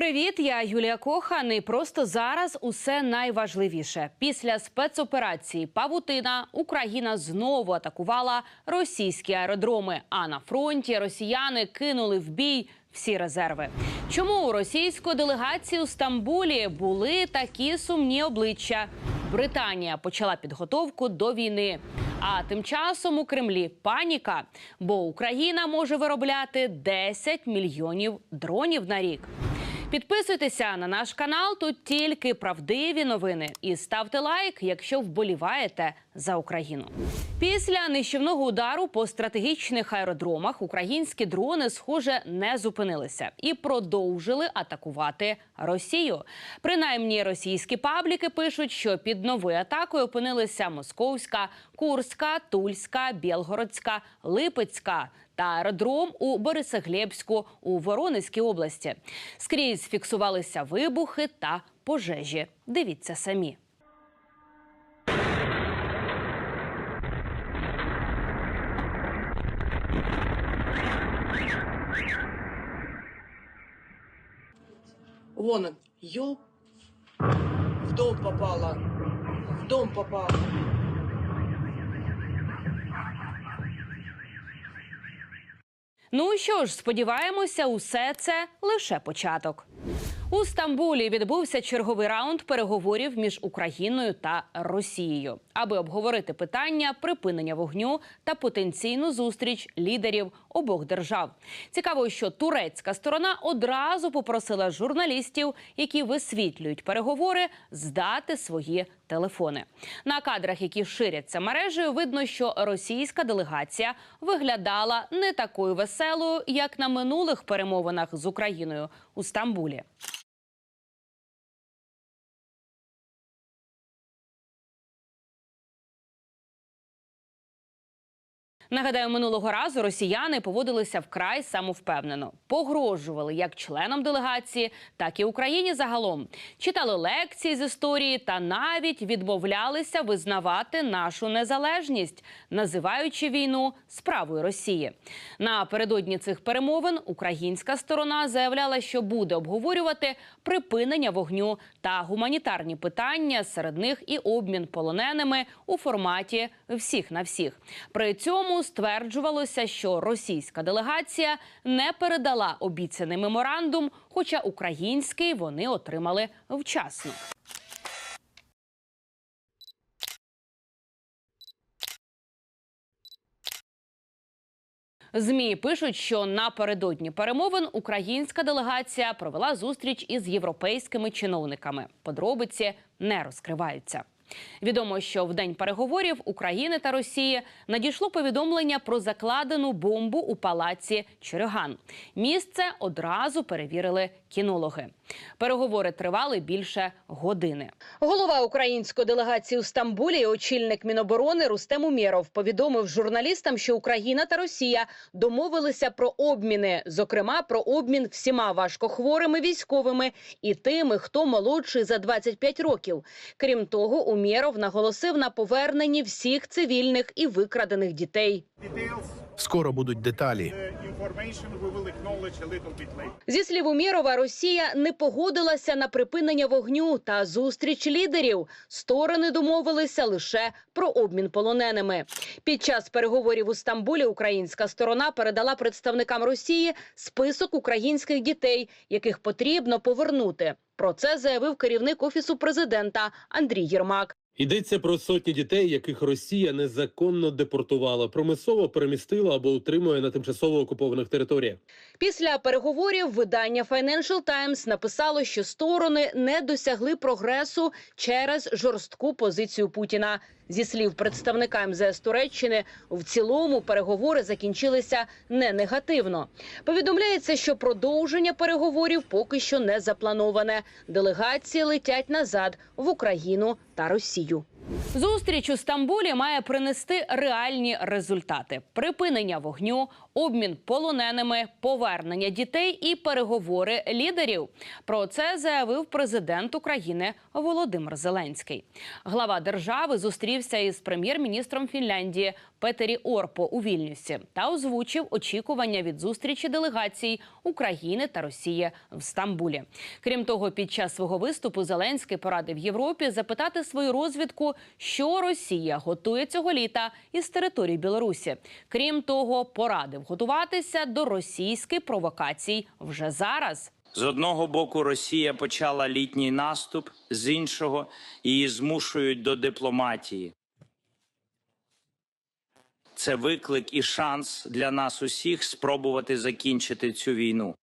Привіт, я Юлія Кохан. І просто зараз усе найважливіше. Після спецоперації Павутина Україна знову атакувала російські аеродроми. А на фронті росіяни кинули в бій всі резерви. Чому у російської делегації у Стамбулі були такі сумні обличчя? Британія почала підготовку до війни. А тим часом у Кремлі паніка, бо Україна може виробляти 10 мільйонів дронів на рік. Підписуйтеся на наш канал. Тут тільки правдиві новини. І ставте лайк, якщо вболіваєте за Україну. Після нищівного удару по стратегічних аеродромах українські дрони, схоже, не зупинилися і продовжили атакувати Росію. Принаймні, російські пабліки пишуть, що під новою атакою опинилися Московська, Курська, Тульська, Білгородська, Липецька та аеродром у Борисоглебську у Воронезькій області. Скрізь фіксувалися вибухи та пожежі. Дивіться самі. Вон он. Ёп. В дом попала. В дом попала. Ну що ж, сподіваємося, усе це лише початок. У Стамбулі відбувся черговий раунд переговорів між Україною та Росією, аби обговорити питання припинення вогню та потенційну зустріч лідерів обох держав. Цікаво, що турецька сторона одразу попросила журналістів, які висвітлюють переговори, здати свої телефони. На кадрах, які ширяться мережею, видно, що російська делегація виглядала не такою веселою, як на минулих перемовинах з Україною у Стамбулі. Нагадаю, минулого разу росіяни поводилися вкрай самовпевнено, погрожували як членам делегації, так і Україні загалом. Читали лекції з історії та навіть відмовлялися визнавати нашу незалежність, називаючи війну справою Росії. Напередодні цих перемовин українська сторона заявляла, що буде обговорювати припинення вогню та гуманітарні питання, серед них і обмін полоненими у форматі всіх на всіх. При цьому стверджувалося, що російська делегація не передала обіцяний меморандум, хоча український вони отримали вчасно. Змі пишуть, що напередодні перемовин українська делегація провела зустріч із європейськими чиновниками. Подробиці не розкриваються. Відомо, що в день переговорів України та Росії надійшло повідомлення про закладену бомбу у палаці Череган. Місце одразу перевірили кінологи. Переговори тривали більше години. Голова української делегації у Стамбулі, очільник Міноборони Рустем Умєров повідомив журналістам, що Україна та Росія домовилися про обміни, зокрема про обмін всіма важкохворими військовими і тими, хто молодший за 25 років. Крім того, Умєров наголосив на поверненні всіх цивільних і викрадених дітей. Скоро будуть деталі. Зі слів Умєрова, Росія не погодилася на припинення вогню та зустріч лідерів. Сторони домовилися лише про обмін полоненими. Під час переговорів у Стамбулі українська сторона передала представникам Росії список українських дітей, яких потрібно повернути. Про це заявив керівник офісу президента Андрій Єрмак. Йдеться про сотні дітей, яких Росія незаконно депортувала, промислово перемістила або утримує на тимчасово окупованих територіях. Після переговорів видання Financial Times написало, що сторони не досягли прогресу через жорстку позицію Путіна. Зі слів представника МЗС Туреччини, в цілому переговори закінчилися не негативно. Повідомляється, що продовження переговорів поки що не заплановане. Делегації летять назад в Україну та Росію. Зустріч у Стамбулі має принести реальні результати: припинення вогню, обмін полоненими, повернення дітей і переговори лідерів. Про це заявив президент України Володимир Зеленський. Глава держави зустрівся із прем'єр-міністром Фінляндії Петері Орпо у Вільнюсі та озвучив очікування від зустрічі делегацій України та Росії в Стамбулі. Крім того, під час свого виступу Зеленський порадив Європі запитати свою розвідку, що Росія готує цього літа із території Білорусі. Крім того, порадив готуватися до російських провокацій вже зараз. З одного боку, Росія почала літній наступ, з іншого її змушують до дипломатії. Це виклик і шанс для нас усіх спробувати закінчити цю війну.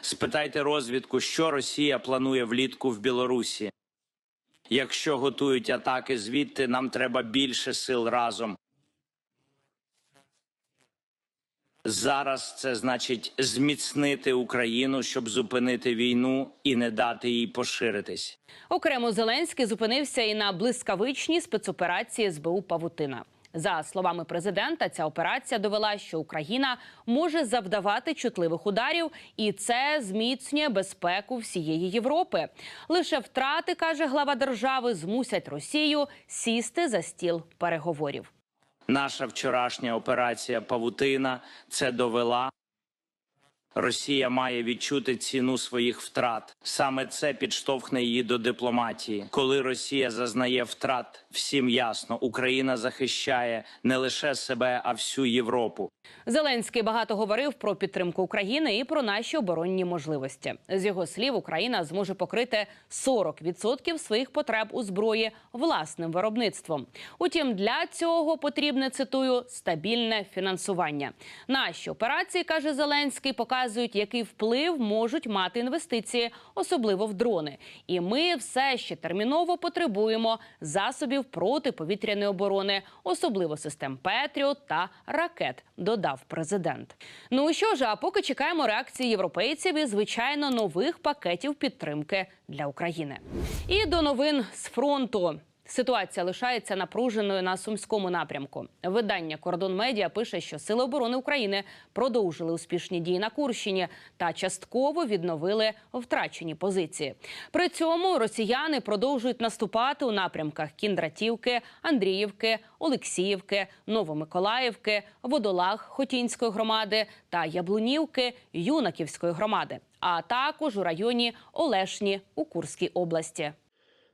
Спитайте розвідку, що Росія планує влітку в Білорусі. Якщо готують атаки звідти, нам треба більше сил разом. Зараз це значить зміцнити Україну, щоб зупинити війну і не дати їй поширитись. Окремо Зеленський зупинився і на блискавичній спецоперації СБУ Павутина. За словами президента, ця операція довела, що Україна може завдавати чутливих ударів, і це зміцнює безпеку всієї Європи. Лише втрати, каже глава держави, змусять Росію сісти за стіл переговорів. Наша вчорашня операція Павутина це довела. Росія має відчути ціну своїх втрат. Саме це підштовхне її до дипломатії. Коли Росія зазнає втрат, всім ясно, Україна захищає не лише себе, а всю Європу. Зеленський багато говорив про підтримку України і про наші оборонні можливості. З його слів, Україна зможе покрити 40% своїх потреб у зброї власним виробництвом. Утім, для цього потрібне цитую стабільне фінансування. Наші операції каже Зеленський, показують, який вплив можуть мати інвестиції, особливо в дрони. І ми все ще терміново потребуємо засобів протиповітряної оборони, особливо систем Петріот та ракет. Додав президент. Ну що ж, а поки чекаємо реакції європейців і звичайно нових пакетів підтримки для України. І до новин з фронту. Ситуація лишається напруженою на сумському напрямку. Видання Кордон Медіа пише, що Сили оборони України продовжили успішні дії на Курщині та частково відновили втрачені позиції. При цьому росіяни продовжують наступати у напрямках Кіндратівки, Андріївки, Олексіївки, Новомиколаївки, Водолаг Хотінської громади та Яблунівки Юнаківської громади, а також у районі Олешні у Курській області.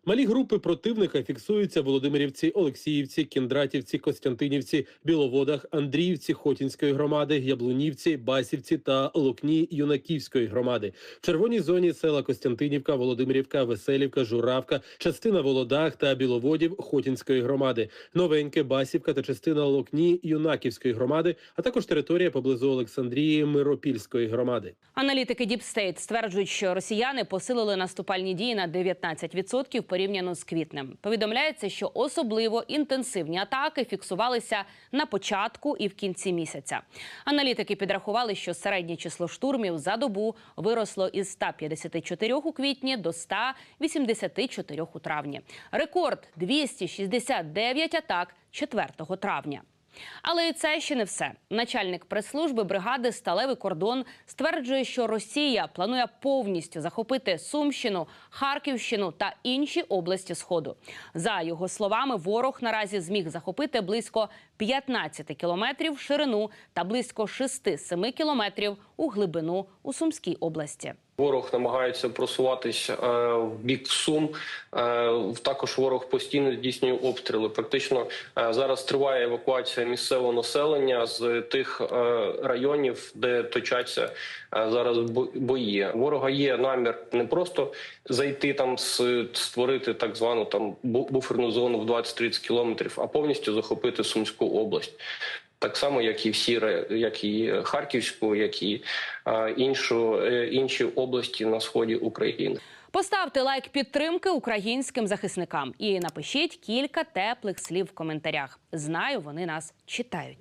Малі групи противника фіксуються в Володимирівці, Олексіївці, Кіндратівці, Костянтинівці, Біловодах, Андріївці, Хотінської громади, Яблунівці, Басівці та Лукні Юнаківської громади. В червоній зоні села Костянтинівка, Володимирівка, Веселівка, Журавка, частина Володах та Біловодів Хотінської громади, Новеньке, Басівка та частина Лукні Юнаківської громади, а також територія поблизу Олександрії Миропільської громади. Аналітики State стверджують, що росіяни посилили наступальні дії на 19% порівняно з квітнем. Повідомляється, що особливо інтенсивні атаки фіксувалися на початку і в кінці місяця. Аналітики підрахували, що середнє число штурмів за добу виросло із 154 у квітні до 184 у травні. Рекорд 269 атак 4 травня. Але це ще не все. Начальник прес-служби бригади Сталевий кордон стверджує, що Росія планує повністю захопити Сумщину, Харківщину та інші області Сходу. За його словами, ворог наразі зміг захопити близько 15 кілометрів в ширину та близько 6-7 кілометрів у глибину у Сумській області. Ворог намагається просуватись е, в бік Сум. Е, також ворог постійно здійснює обстріли. Практично е, зараз триває евакуація місцевого населення з тих районів, де точаться зараз бо- бої. Ворога є намір не просто зайти там, створити так звану там бу- буферну зону в 20-30 кілометрів, а повністю захопити Сумську область. Так само, як і всі як і Харківську, як і е, іншу е, інші області на сході України. Поставте лайк підтримки українським захисникам і напишіть кілька теплих слів в коментарях. Знаю, вони нас читають.